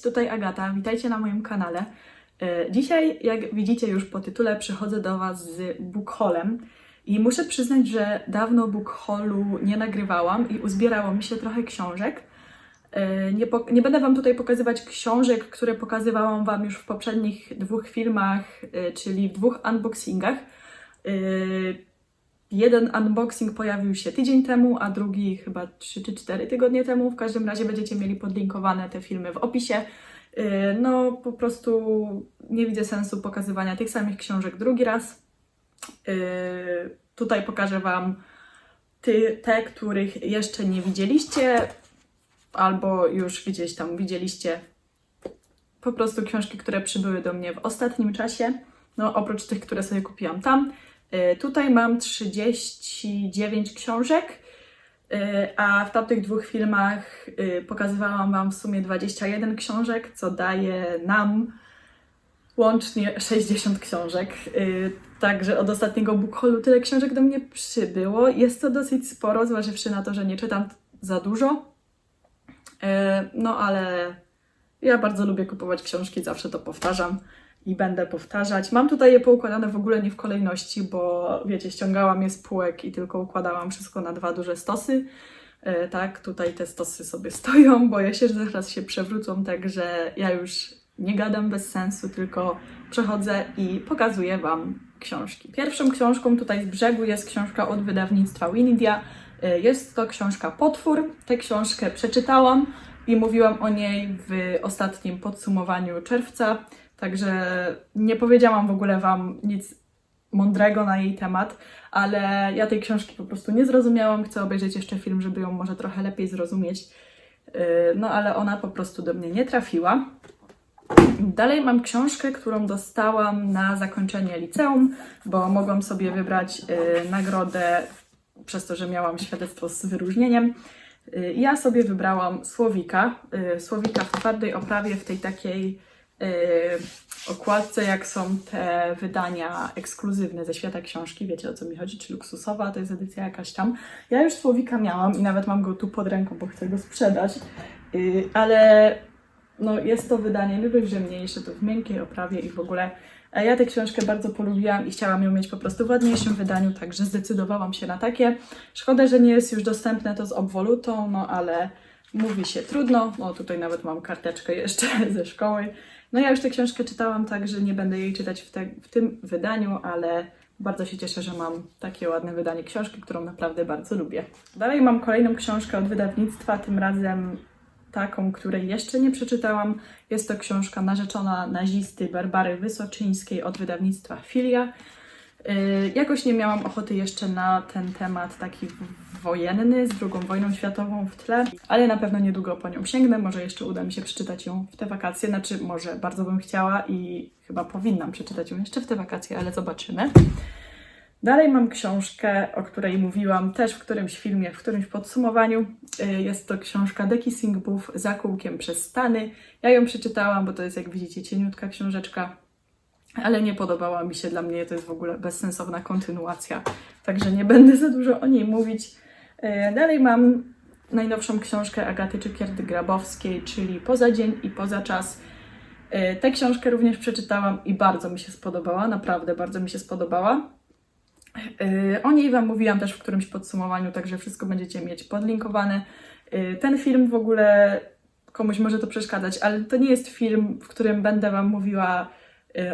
Tutaj Agata, witajcie na moim kanale. E, Dzisiaj, jak widzicie już po tytule, przychodzę do Was z bookhaulem i muszę przyznać, że dawno bookhaulu nie nagrywałam i uzbierało mi się trochę książek. E, Nie, nie będę Wam tutaj pokazywać książek, które pokazywałam Wam już w poprzednich dwóch filmach, e, czyli w dwóch unboxingach. Jeden unboxing pojawił się tydzień temu, a drugi chyba 3 czy 4 tygodnie temu. W każdym razie będziecie mieli podlinkowane te filmy w opisie. Yy, No, po prostu nie widzę sensu pokazywania tych samych książek drugi raz. Yy, Tutaj pokażę Wam te, których jeszcze nie widzieliście, albo już gdzieś tam widzieliście. Po prostu książki, które przybyły do mnie w ostatnim czasie. No, oprócz tych, które sobie kupiłam tam. Y, Tutaj mam 39 książek, y, a w tamtych dwóch filmach y, pokazywałam Wam w sumie 21 książek, co daje nam łącznie 60 książek. Także od ostatniego bookhaulu tyle książek do mnie przybyło. Jest to dosyć sporo, zważywszy na to, że nie czytam za dużo. No ale ja bardzo lubię kupować książki, zawsze to powtarzam i będę powtarzać. Mam tutaj je poukładane w ogóle nie w kolejności, bo wiecie, ściągałam je z półek i tylko układałam wszystko na dwa duże stosy. E, tak, tutaj te stosy sobie stoją, boję się, że zaraz się przewrócą, także ja już nie gadam bez sensu, tylko przechodzę i pokazuję Wam książki. Pierwszą książką tutaj z brzegu jest książka od wydawnictwa Winidia. E, Jest to książka Potwór. Tę książkę przeczytałam i mówiłam o niej w ostatnim podsumowaniu czerwca. Także nie powiedziałam w ogóle Wam nic mądrego na jej temat, ale ja tej książki po prostu nie zrozumiałam. Chcę obejrzeć jeszcze film, żeby ją może trochę lepiej zrozumieć. Yy, No ale ona po prostu do mnie nie trafiła. Dalej mam książkę, którą dostałam na zakończenie liceum, bo mogłam sobie wybrać yy, nagrodę przez to, że miałam świadectwo z wyróżnieniem. Yy, Ja sobie wybrałam Słowika. Słowika w twardej oprawie, w tej takiej okładce, jak są te wydania ekskluzywne ze świata książki. Wiecie o co mi chodzi? Czy luksusowa, to jest edycja jakaś tam. Ja już Słowika miałam i nawet mam go tu pod ręką, bo chcę go sprzedać. Yy, ale no, jest to wydanie że mniejsze, to w miękkiej oprawie i w ogóle. Ja tę książkę bardzo polubiłam i chciałam ją mieć po prostu w ładniejszym wydaniu, także zdecydowałam się na takie. Szkoda, że nie jest już dostępne to z obwolutą, no ale mówi się trudno. No tutaj nawet mam karteczkę jeszcze ze szkoły. No ja już tę książkę czytałam, także nie będę jej czytać w, te, w tym wydaniu, ale bardzo się cieszę, że mam takie ładne wydanie książki, którą naprawdę bardzo lubię. Dalej mam kolejną książkę od wydawnictwa, tym razem taką, której jeszcze nie przeczytałam. Jest to książka Narzeczona nazisty Barbary Wysoczyńskiej od wydawnictwa Filia. Yy, Jakoś nie miałam ochoty jeszcze na ten temat taki wojenny, z II wojną światową w tle, ale na pewno niedługo po nią sięgnę. Może jeszcze uda mi się przeczytać ją w te wakacje. Znaczy, może bardzo bym chciała i chyba powinnam przeczytać ją jeszcze w te wakacje, ale zobaczymy. Dalej mam książkę, o której mówiłam też w którymś filmie, w którymś podsumowaniu. Y, Jest to książka Deki Singh Booth za kółkiem przez Stany. Ja ją przeczytałam, bo to jest, jak widzicie, cieniutka książeczka, ale nie podobała mi się. Dla mnie to jest w ogóle bezsensowna kontynuacja, także nie będę za dużo o niej mówić. Y, Dalej mam najnowszą książkę Agaty Czykierdy-Grabowskiej, czyli Poza dzień i poza czas. Y, Tę książkę również przeczytałam i bardzo mi się spodobała, naprawdę bardzo mi się spodobała. Yy, O niej Wam mówiłam też w którymś podsumowaniu, także wszystko będziecie mieć podlinkowane. Ten film w ogóle komuś może to przeszkadzać, ale to nie jest film, w którym będę Wam mówiła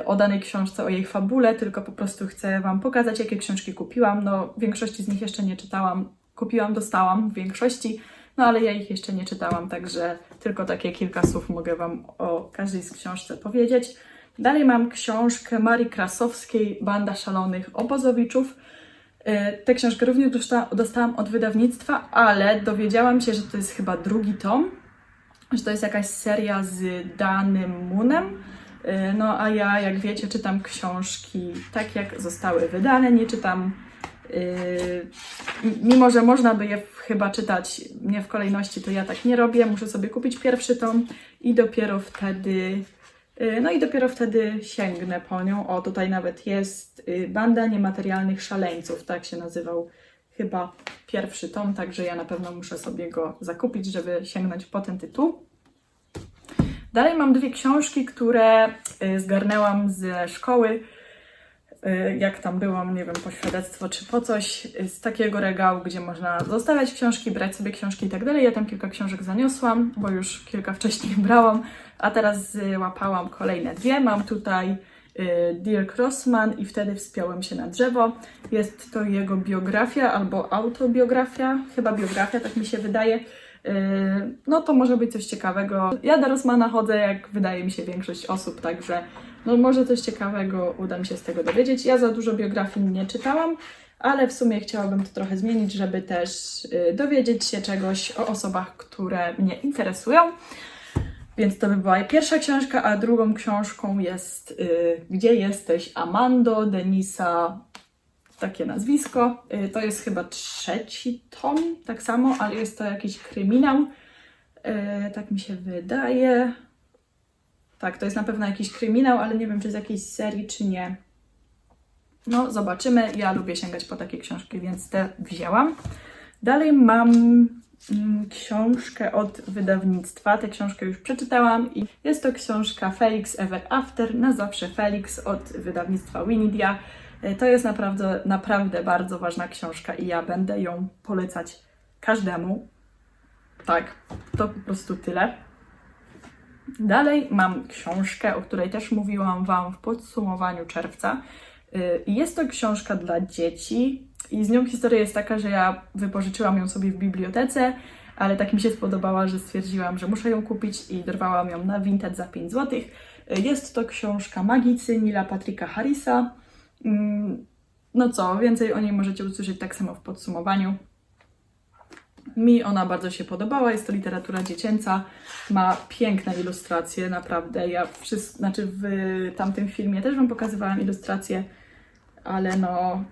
o danej książce, o jej fabule, tylko po prostu chcę Wam pokazać, jakie książki kupiłam. No, większości z nich jeszcze nie czytałam. Kupiłam, dostałam w większości, no ale ja ich jeszcze nie czytałam, także tylko takie kilka słów mogę Wam o każdej z książce powiedzieć. Dalej mam książkę Marii Krasowskiej, Banda Szalonych Obozowiczów. Y, Tę książkę również dosta- dostałam od wydawnictwa, ale dowiedziałam się, że to jest chyba drugi tom, że to jest jakaś seria z Danym Moonem. Y, No a ja, jak wiecie, czytam książki tak, jak zostały wydane, nie czytam Yy, mimo, że można by je chyba czytać nie w kolejności, to ja tak nie robię. Muszę sobie kupić pierwszy tom i dopiero wtedy, yy, no i dopiero wtedy sięgnę po nią. O, tutaj nawet jest Banda Niematerialnych Szaleńców, tak się nazywał chyba pierwszy tom, także ja na pewno muszę sobie go zakupić, żeby sięgnąć po ten tytuł. Dalej mam dwie książki, które y, zgarnęłam ze szkoły. Y, Jak tam byłam, nie wiem, po świadectwo czy po coś, y, z takiego regału, gdzie można zostawiać książki, brać sobie książki i tak dalej. Ja tam kilka książek zaniosłam, bo już kilka wcześniej brałam, a teraz łapałam kolejne dwie. Mam tutaj Dear Crossman i wtedy wspiąłem się na drzewo. Jest to jego biografia albo autobiografia, chyba biografia, tak mi się wydaje. Yy, No to może być coś ciekawego. Ja do Rosmana chodzę, jak wydaje mi się większość osób, także no może coś ciekawego uda mi się z tego dowiedzieć. Ja za dużo biografii nie czytałam, ale w sumie chciałabym to trochę zmienić, żeby też yy, dowiedzieć się czegoś o osobach, które mnie interesują. Więc to by była pierwsza książka, a drugą książką jest yy, Gdzie jesteś Amando Denisa takie nazwisko. Y, To jest chyba trzeci tom, tak samo, ale jest to jakiś kryminał. Y, Tak mi się wydaje. Tak, to jest na pewno jakiś kryminał, ale nie wiem, czy z jakiejś serii, czy nie. No, zobaczymy. Ja lubię sięgać po takie książki, więc te wzięłam. Dalej mam mm, książkę od wydawnictwa. Tę książkę już przeczytałam i jest to książka Felix Ever After, na zawsze Felix od wydawnictwa Winidia. E, To jest naprawdę, naprawdę bardzo ważna książka i ja będę ją polecać każdemu. Tak, to po prostu tyle. Dalej mam książkę, o której też mówiłam Wam w podsumowaniu czerwca. I Jest to książka dla dzieci i z nią historia jest taka, że ja wypożyczyłam ją sobie w bibliotece, ale tak mi się spodobała, że stwierdziłam, że muszę ją kupić i dorwałam ją na Vinted za 5 zł. Jest to książka Magicy Nila Patricka Harrisa. Mm, No co, więcej o niej możecie usłyszeć tak samo w podsumowaniu. Mi ona bardzo się podobała, jest to literatura dziecięca, ma piękne ilustracje, naprawdę. Ja wszystko, znaczy w tamtym filmie też Wam pokazywałam ilustracje, ale no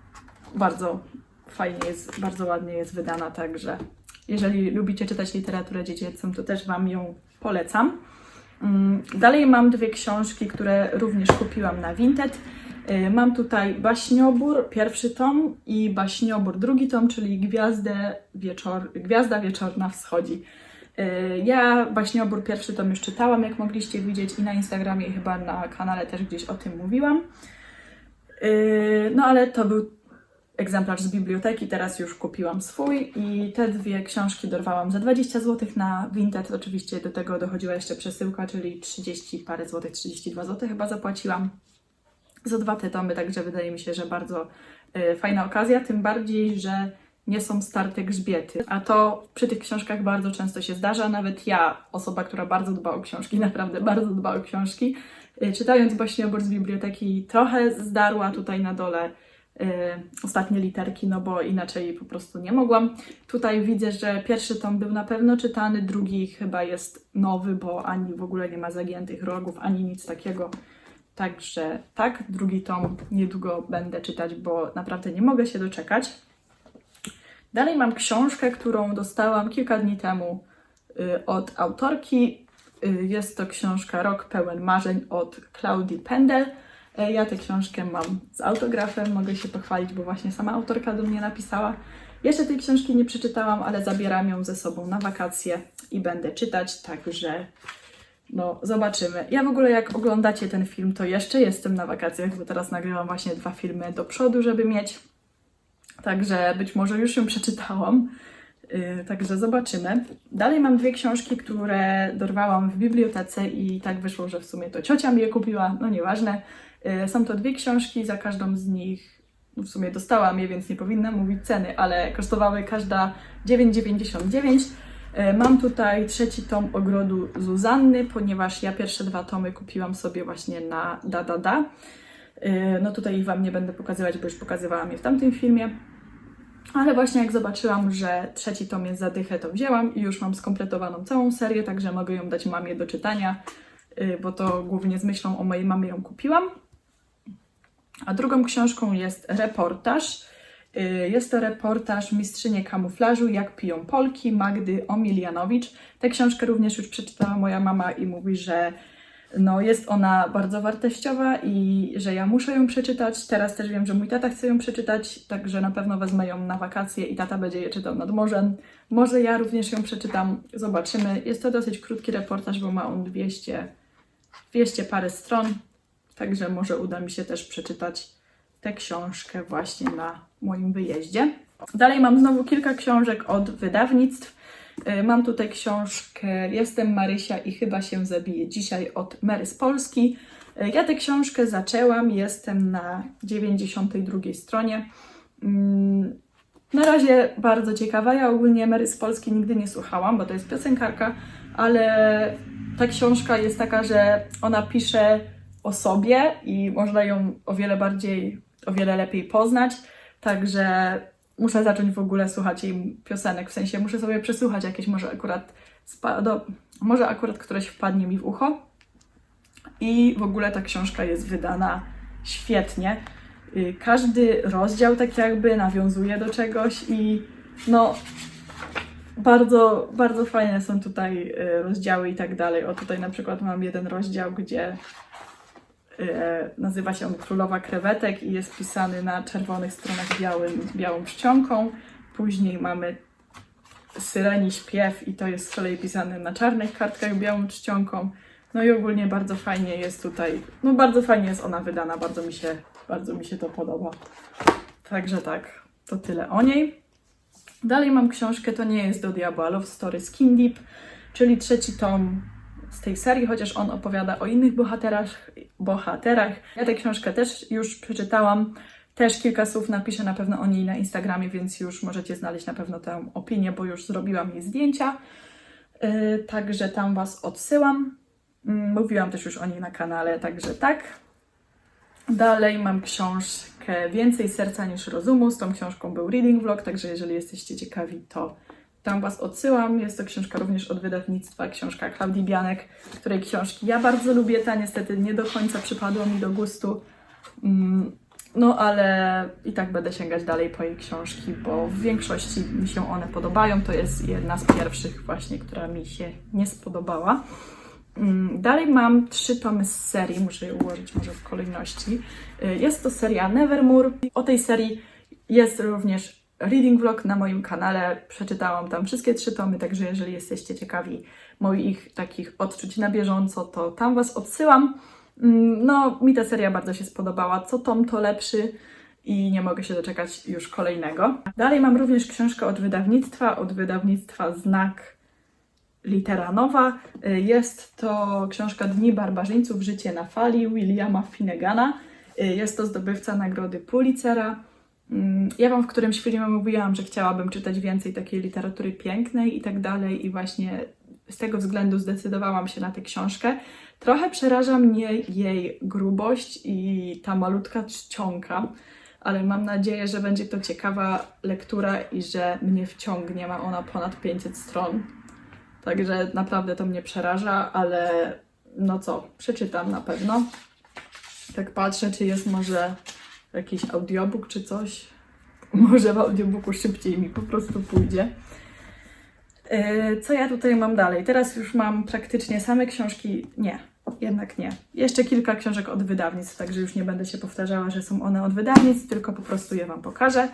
bardzo fajnie jest, bardzo ładnie jest wydana, także jeżeli lubicie czytać literaturę dziecięcą, to też Wam ją polecam. Mm, Dalej mam dwie książki, które również kupiłam na Vinted. Y, Mam tutaj Baśniobór, pierwszy tom i Baśniobór, drugi tom, czyli Gwiazdę Wieczor... Gwiazda Wieczorna Wschodzi. Y, Ja Baśniobór, pierwszy tom już czytałam, jak mogliście widzieć i na Instagramie i chyba na kanale też gdzieś o tym mówiłam. Y, No ale to był egzemplarz z biblioteki, teraz już kupiłam swój i te dwie książki dorwałam za 20 zł na Vinted. Oczywiście do tego dochodziła jeszcze przesyłka, czyli 30 parę złotych, 32 zł chyba zapłaciłam za dwa te tomy, także wydaje mi się, że bardzo y, fajna okazja, tym bardziej, że nie są starte grzbiety. A to przy tych książkach bardzo często się zdarza. Nawet ja, osoba, która bardzo dba o książki, naprawdę bardzo dba o książki, y, czytając Baśniobór z biblioteki, trochę zdarła tutaj na dole y, ostatnie literki, no bo inaczej po prostu nie mogłam. Tutaj widzę, że pierwszy tom był na pewno czytany, drugi chyba jest nowy, bo ani w ogóle nie ma zagiętych rogów, ani nic takiego. Także tak, drugi tom niedługo będę czytać, bo naprawdę nie mogę się doczekać. Dalej mam książkę, którą dostałam kilka dni temu y, od autorki. Y, Jest to książka Rok pełen marzeń od Claudii Pendel. E, Ja tę książkę mam z autografem, mogę się pochwalić, bo właśnie sama autorka do mnie napisała. Jeszcze tej książki nie przeczytałam, ale zabieram ją ze sobą na wakacje i będę czytać, także no, zobaczymy. Ja w ogóle jak oglądacie ten film, to jeszcze jestem na wakacjach, bo teraz nagrywam właśnie dwa filmy do przodu, żeby mieć. Także być może już ją przeczytałam. Yy, także zobaczymy. Dalej mam dwie książki, które dorwałam w bibliotece i tak wyszło, że w sumie to ciocia mi je kupiła, no nieważne. Yy, są to dwie książki, za każdą z nich no w sumie dostałam je, więc nie powinnam mówić ceny, ale kosztowały każda 9,99. E, Mam tutaj trzeci tom Ogrodu Zuzanny, ponieważ ja pierwsze dwa tomy kupiłam sobie właśnie na Da Da Da. E, No tutaj ich Wam nie będę pokazywać, bo już pokazywałam je w tamtym filmie. Ale właśnie jak zobaczyłam, że trzeci tom jest za dychę, to wzięłam i już mam skompletowaną całą serię, także mogę ją dać mamie do czytania, e, bo to głównie z myślą o mojej mamie ją kupiłam. A drugą książką jest reportaż. Y, Jest to reportaż Mistrzynie kamuflażu, jak piją Polki, Magdy Omilianowicz. Tę książkę również już przeczytała moja mama i mówi, że No, jest ona bardzo wartościowa i że ja muszę ją przeczytać. Teraz też wiem, że mój tata chce ją przeczytać, także na pewno wezmę ją na wakacje i tata będzie je czytał nad morzem. Może ja również ją przeczytam, zobaczymy. Jest to dosyć krótki reportaż, bo ma on 200, 200 parę stron, także może uda mi się też przeczytać tę książkę właśnie na moim wyjeździe. Dalej mam znowu kilka książek od wydawnictw. Y, Mam tutaj książkę Jestem Marysia i chyba się zabiję dzisiaj od Mary z Polski. Y, Ja tę książkę zaczęłam, jestem na 92 stronie. Mm, Na razie bardzo ciekawa. Ja ogólnie Mary z Polski nigdy nie słuchałam, bo to jest piosenkarka, ale ta książka jest taka, że ona pisze o sobie i można ją o wiele bardziej, o wiele lepiej poznać. Także muszę zacząć w ogóle słuchać jej piosenek, w sensie muszę sobie przesłuchać jakieś może akurat do, może akurat któreś wpadnie mi w ucho. I w ogóle ta książka jest wydana świetnie. Y, Każdy rozdział tak jakby nawiązuje do czegoś i no bardzo, bardzo fajne są tutaj y, rozdziały i tak dalej. O tutaj na przykład mam jeden rozdział, gdzie nazywa się Królowa Krewetek i jest pisany na czerwonych stronach białym, białą czcionką. Później mamy Syreni śpiew i to jest z kolei pisane na czarnych kartkach białą czcionką. No i ogólnie bardzo fajnie jest tutaj, no bardzo fajnie jest ona wydana, bardzo mi się, bardzo mi się to podoba. Także tak, to tyle o niej. Dalej mam książkę To nie jest do diabła, Love Story Skin Deep, czyli trzeci tom z tej serii, chociaż on opowiada o innych bohaterach. bohaterach. Ja tę książkę też już przeczytałam. Też kilka słów napiszę na pewno o niej na Instagramie, więc już możecie znaleźć na pewno tę opinię, bo już zrobiłam jej zdjęcia. Yy, także tam Was odsyłam. Mm, Mówiłam też już o niej na kanale, także tak. Dalej mam książkę Więcej serca niż rozumu. Z tą książką był reading vlog, także jeżeli jesteście ciekawi, to tam Was odsyłam. Jest to książka również od wydawnictwa, książka Klaudii Bianek, której książki ja bardzo lubię. Ta niestety nie do końca przypadła mi do gustu. Mm, No ale i tak będę sięgać dalej po jej książki, bo w większości mi się one podobają. To jest jedna z pierwszych właśnie, która mi się nie spodobała. Mm, Dalej mam trzy tomy z serii, muszę je ułożyć może w kolejności. Y, Jest to seria Nevermore. O tej serii jest również reading vlog na moim kanale. Przeczytałam tam wszystkie trzy tomy, także jeżeli jesteście ciekawi moich takich odczuć na bieżąco, to tam Was odsyłam. Mm, No, mi ta seria bardzo się spodobała. Co tom, to lepszy i nie mogę się doczekać już kolejnego. Dalej mam również książkę od wydawnictwa, od wydawnictwa Znak Litera Nowa. Y, Jest to książka Dni Barbarzyńców, Życie na fali Williama Finnegana. Y, Jest to zdobywca nagrody Pulitzera. Mm, Ja Wam w którymś filmie mówiłam, że chciałabym czytać więcej takiej literatury pięknej i tak dalej i właśnie z tego względu zdecydowałam się na tę książkę. Trochę przeraża mnie jej grubość i ta malutka czcionka, ale mam nadzieję, że będzie to ciekawa lektura i że mnie wciągnie. Ma ona ponad 500 stron. Także naprawdę to mnie przeraża, ale no co, przeczytam na pewno. Tak patrzę, czy jest może jakiś audiobook czy coś. Może w audiobooku szybciej mi po prostu pójdzie. Yy, Co ja tutaj mam dalej? Teraz już mam praktycznie same książki. Nie, jednak nie. Jeszcze kilka książek od wydawnictw, także już nie będę się powtarzała, że są one od wydawnictw, tylko po prostu je Wam pokażę.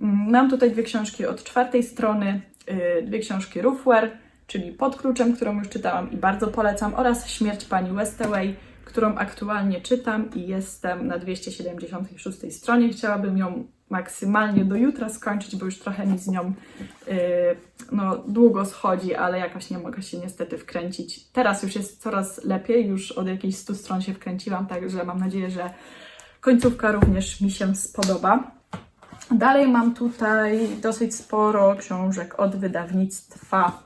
Mm, Mam tutaj dwie książki od czwartej strony, yy, dwie książki Roofware, czyli Pod kluczem, którą już czytałam i bardzo polecam, oraz Śmierć pani Westaway, którą aktualnie czytam i jestem na 276 stronie. Chciałabym ją maksymalnie do jutra skończyć, bo już trochę mi z nią yy, no, długo schodzi, ale jakoś nie mogę się niestety wkręcić. Teraz już jest coraz lepiej, już od jakichś 100 stron się wkręciłam, także mam nadzieję, że końcówka również mi się spodoba. Dalej mam tutaj dosyć sporo książek od wydawnictwa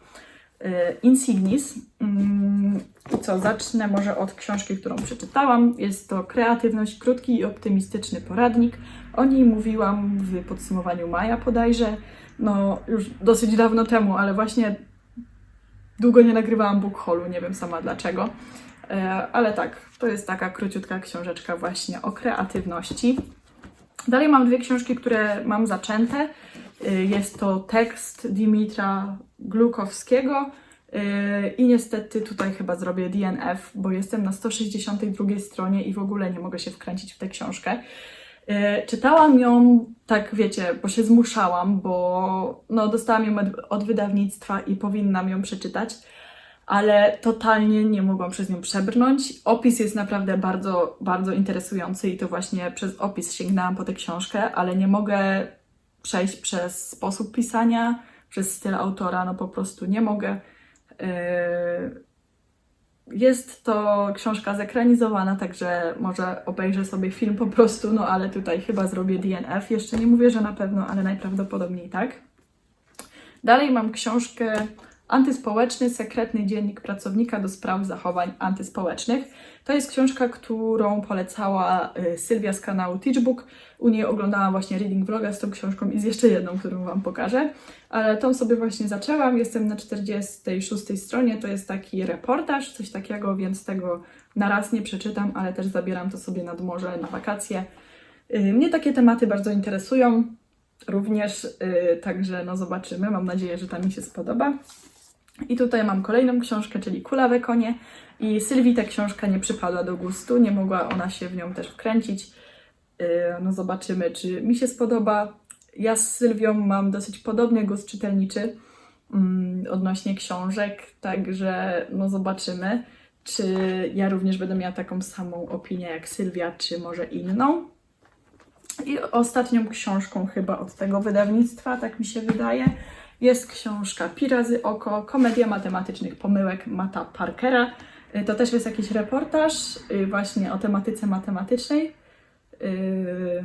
Insignis. Mm, I co, zacznę może od książki, którą przeczytałam. Jest to Kreatywność, krótki i optymistyczny poradnik. O niej mówiłam w podsumowaniu maja bodajże. No, już dosyć dawno temu, ale właśnie długo nie nagrywałam book haulu, nie wiem sama dlaczego. E, Ale tak, to jest taka króciutka książeczka właśnie o kreatywności. Dalej mam dwie książki, które mam zaczęte. Y, Jest to tekst Dimitra Glukowskiego Yy, I niestety tutaj chyba zrobię DNF, bo jestem na 162 stronie i w ogóle nie mogę się wkręcić w tę książkę. Yy, Czytałam ją, tak wiecie, bo się zmuszałam, bo no, dostałam ją od wydawnictwa i powinnam ją przeczytać, ale totalnie nie mogłam przez nią przebrnąć. Opis jest naprawdę bardzo, bardzo interesujący i to właśnie przez opis sięgnęłam po tę książkę, ale nie mogę przejść przez sposób pisania, przez styl autora, no po prostu nie mogę. Yy, Jest to książka zekranizowana, także może obejrzę sobie film po prostu, no ale tutaj chyba zrobię DNF. Jeszcze nie mówię, że na pewno, ale najprawdopodobniej tak. Dalej mam książkę Antyspołeczny, sekretny dziennik pracownika do spraw zachowań antyspołecznych. To jest książka, którą polecała y, Sylwia z kanału Teachbook. U niej oglądałam właśnie reading vloga z tą książką i z jeszcze jedną, którą Wam pokażę. Ale tą sobie właśnie zaczęłam. Jestem na 46 stronie. To jest taki reportaż, coś takiego, więc tego na raz nie przeczytam, ale też zabieram to sobie nad morze na wakacje. Y, Mnie takie tematy bardzo interesują. Również, y, także no zobaczymy. Mam nadzieję, że ta mi się spodoba. I tutaj mam kolejną książkę, czyli Kulawe konie. I Sylwii ta książka nie przypadła do gustu, nie mogła ona się w nią też wkręcić. Yy, No zobaczymy, czy mi się spodoba. Ja z Sylwią mam dosyć podobny gust czytelniczy mm, odnośnie książek, także no zobaczymy, czy ja również będę miała taką samą opinię jak Sylwia, czy może inną. I ostatnią książką chyba od tego wydawnictwa, tak mi się wydaje, jest książka Pi razy oko, komedia matematycznych pomyłek Mata Parkera. Y, To też jest jakiś reportaż y, właśnie o tematyce matematycznej. Y,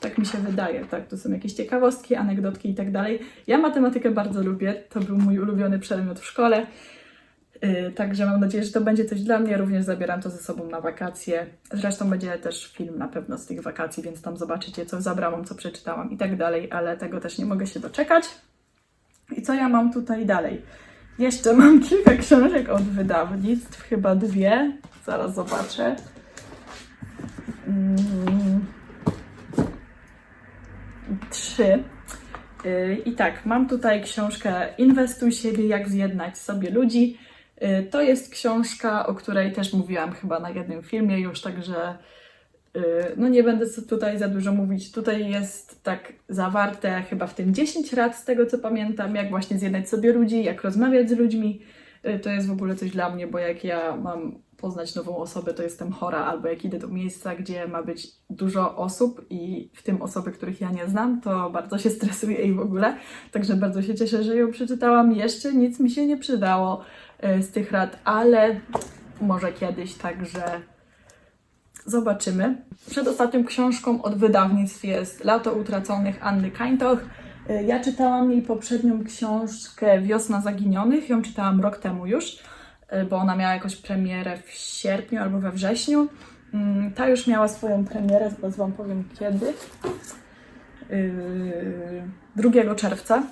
Tak mi się wydaje, tak, to są jakieś ciekawostki, anegdotki i tak dalej. Ja matematykę bardzo lubię, to był mój ulubiony przedmiot w szkole. Także mam nadzieję, że to będzie coś dla mnie. Również zabieram to ze sobą na wakacje. Zresztą będzie też film na pewno z tych wakacji, więc tam zobaczycie, co zabrałam, co przeczytałam i tak dalej, ale tego też nie mogę się doczekać. I co ja mam tutaj dalej? Jeszcze mam kilka książek od wydawnictw, chyba dwie. Zaraz zobaczę. Mm. Trzy. Y, I tak, mam tutaj książkę Inwestuj siebie, jak zjednać sobie ludzi. Y, To jest książka, o której też mówiłam chyba na jednym filmie już, także no nie będę tutaj za dużo mówić. Tutaj jest tak zawarte chyba w tym 10 rad z tego co pamiętam, jak właśnie zjednać sobie ludzi, jak rozmawiać z ludźmi. Y, To jest w ogóle coś dla mnie, bo jak ja mam poznać nową osobę, to jestem chora, albo jak idę do miejsca, gdzie ma być dużo osób i w tym osoby, których ja nie znam, to bardzo się stresuję i w ogóle. Także bardzo się cieszę, że ją przeczytałam. Jeszcze nic mi się nie przydało y, z tych rad, ale może kiedyś, także zobaczymy. Przedostatnią książką od wydawnictw jest Lato Utraconych Anny Kańtoch. Y, Ja czytałam jej poprzednią książkę Wiosna Zaginionych, ją czytałam rok temu już, y, bo ona miała jakąś premierę w sierpniu albo we wrześniu. Mm, Ta już miała swoją premierę, zaraz Wam powiem kiedy. Yy, 2 czerwca,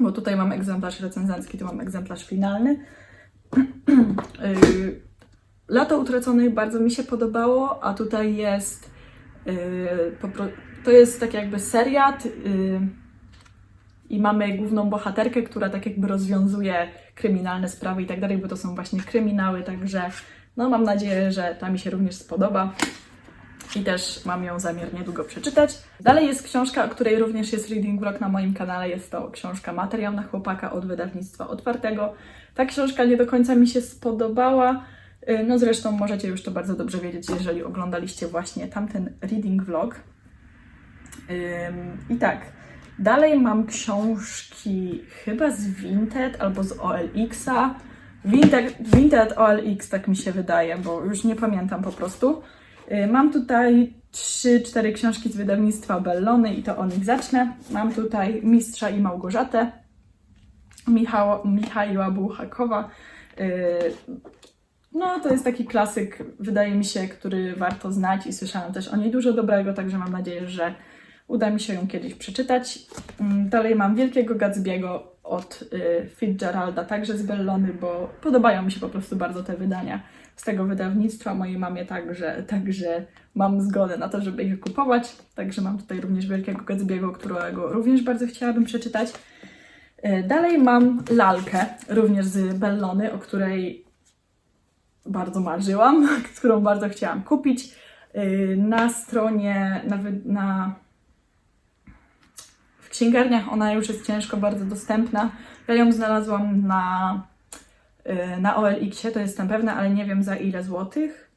bo tutaj mam egzemplarz recenzencki, tu mam egzemplarz finalny. Lato Utraconych bardzo mi się podobało, a tutaj jest pro... to jest tak jakby seriat yy, i mamy główną bohaterkę, która tak jakby rozwiązuje kryminalne sprawy i tak dalej, bo to są właśnie kryminały, także no mam nadzieję, że ta mi się również spodoba i też mam ją zamiar niedługo przeczytać. Dalej jest książka, o której również jest reading vlog na moim kanale. Jest to książka Materiał na chłopaka od wydawnictwa otwartego. Ta książka nie do końca mi się spodobała. Y, No zresztą możecie już to bardzo dobrze wiedzieć, jeżeli oglądaliście właśnie tamten reading vlog. I tak, dalej mam książki chyba z Vinted albo z OLX-a. Vinted, Vinted OLX, tak mi się wydaje, bo już nie pamiętam po prostu. Y, Mam tutaj 3-4 książki z wydawnictwa Bellony i to o nich zacznę. Mam tutaj Mistrza i Małgorzatę Michała, Michaiła Buchakowa. No, to jest taki klasyk, wydaje mi się, który warto znać i słyszałam też o niej dużo dobrego, także mam nadzieję, że uda mi się ją kiedyś przeczytać. Mm, Dalej mam Wielkiego Gatsby'ego od y, Fitzgeralda, także z Bellony, bo podobają mi się po prostu bardzo te wydania z tego wydawnictwa. Mojej mamie także, także mam zgodę na to, żeby je kupować. Także mam tutaj również Wielkiego Gatsby'ego, którego również bardzo chciałabym przeczytać. Y, Dalej mam lalkę, również z Bellony, o której bardzo marzyłam, którą bardzo chciałam kupić. Y, Na stronie, na, na w księgarniach ona już jest ciężko bardzo dostępna. Ja ją znalazłam na, y, na OLX-ie, to jestem pewna, ale nie wiem za ile złotych.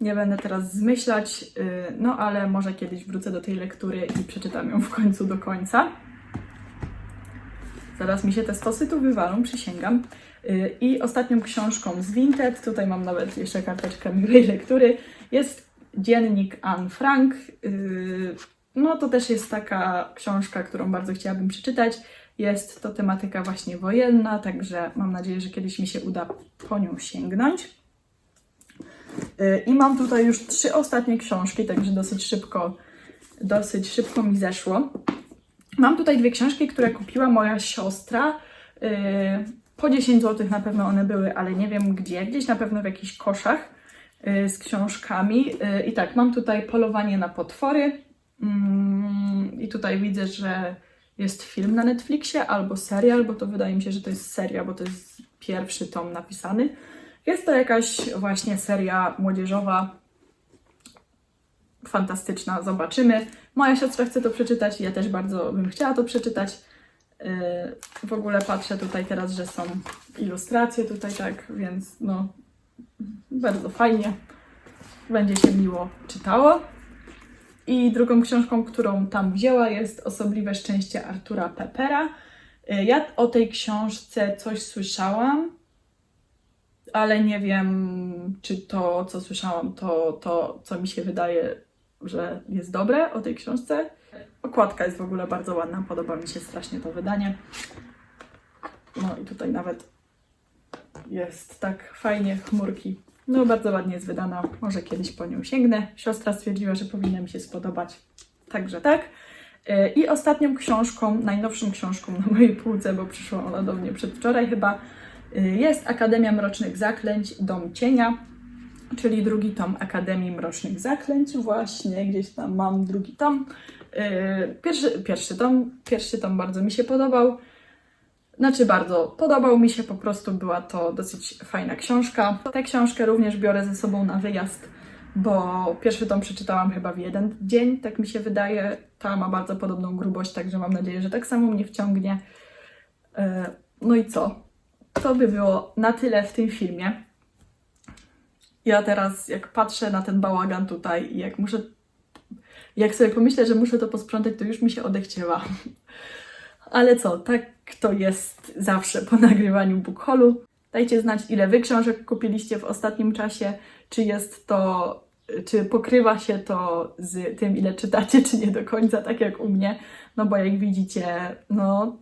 Nie będę teraz zmyślać, y, no ale może kiedyś wrócę do tej lektury i przeczytam ją w końcu do końca. Zaraz mi się te stosy tu wywalą, przysięgam. Y, I ostatnią książką z Vinted, tutaj mam nawet jeszcze karteczkę miłej lektury, jest dziennik Anne Frank. Y, No to też jest taka książka, którą bardzo chciałabym przeczytać. Jest to tematyka właśnie wojenna, także mam nadzieję, że kiedyś mi się uda po nią sięgnąć. Y, I mam tutaj już trzy ostatnie książki, także dosyć szybko, dosyć szybko mi zeszło. Mam tutaj dwie książki, które kupiła moja siostra. Po 10 zł na pewno one były, ale nie wiem gdzie. Gdzieś na pewno w jakichś koszach yy, z książkami. Yy, I tak, mam tutaj Polowanie na potwory. Mm, I tutaj widzę, że jest film na Netflixie albo serial, bo to wydaje mi się, że to jest seria, bo to jest pierwszy tom napisany. Jest to jakaś właśnie seria młodzieżowa, fantastyczna, zobaczymy. Moja siostra chce to przeczytać, ja też bardzo bym chciała to przeczytać. Yy, W ogóle patrzę tutaj teraz, że są ilustracje tutaj, tak, więc no bardzo fajnie. Będzie się miło czytało. I drugą książką, którą tam wzięła jest Osobliwe szczęście Artura Pepera. Yy, Ja o tej książce coś słyszałam, ale nie wiem, czy to, co słyszałam, to, to co mi się wydaje, że jest dobre o tej książce. Okładka jest w ogóle bardzo ładna, podoba mi się strasznie to wydanie. No i tutaj nawet jest tak fajnie, chmurki. No bardzo ładnie jest wydana, może kiedyś po nią sięgnę. Siostra stwierdziła, że powinna mi się spodobać. Także tak. Yy, I ostatnią książką, najnowszą książką na mojej półce, bo przyszła ona do mnie przedwczoraj chyba, yy, jest Akademia Mrocznych Zaklęć Dom Cienia, czyli drugi tom Akademii Mrocznych Zaklęć. Właśnie gdzieś tam mam drugi tom. Yy, Pierwszy, pierwszy tom, pierwszy tom bardzo mi się podobał. Znaczy bardzo podobał mi się, po prostu była to dosyć fajna książka. Tę książkę również biorę ze sobą na wyjazd, bo pierwszy tom przeczytałam chyba w jeden dzień, tak mi się wydaje. Ta ma bardzo podobną grubość, także mam nadzieję, że tak samo mnie wciągnie. Yy, No i co? To by było na tyle w tym filmie. Ja teraz, jak patrzę na ten bałagan tutaj i jak muszę jak sobie pomyślę, że muszę to posprzątać, to już mi się odechciewa. Ale co, tak to jest zawsze po nagrywaniu bookholu. Dajcie znać, ile wy książek kupiliście w ostatnim czasie, czy jest to, czy pokrywa się to z tym, ile czytacie, czy nie do końca, tak jak u mnie. No bo jak widzicie, no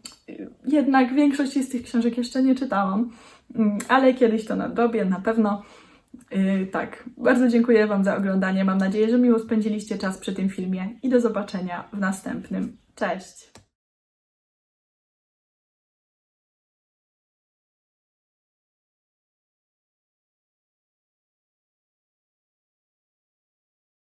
jednak większość z tych książek jeszcze nie czytałam, Mm, ale kiedyś to nadrobię na pewno. Yy, tak, bardzo dziękuję Wam za oglądanie. Mam nadzieję, że miło spędziliście czas przy tym filmie i do zobaczenia w następnym. Cześć!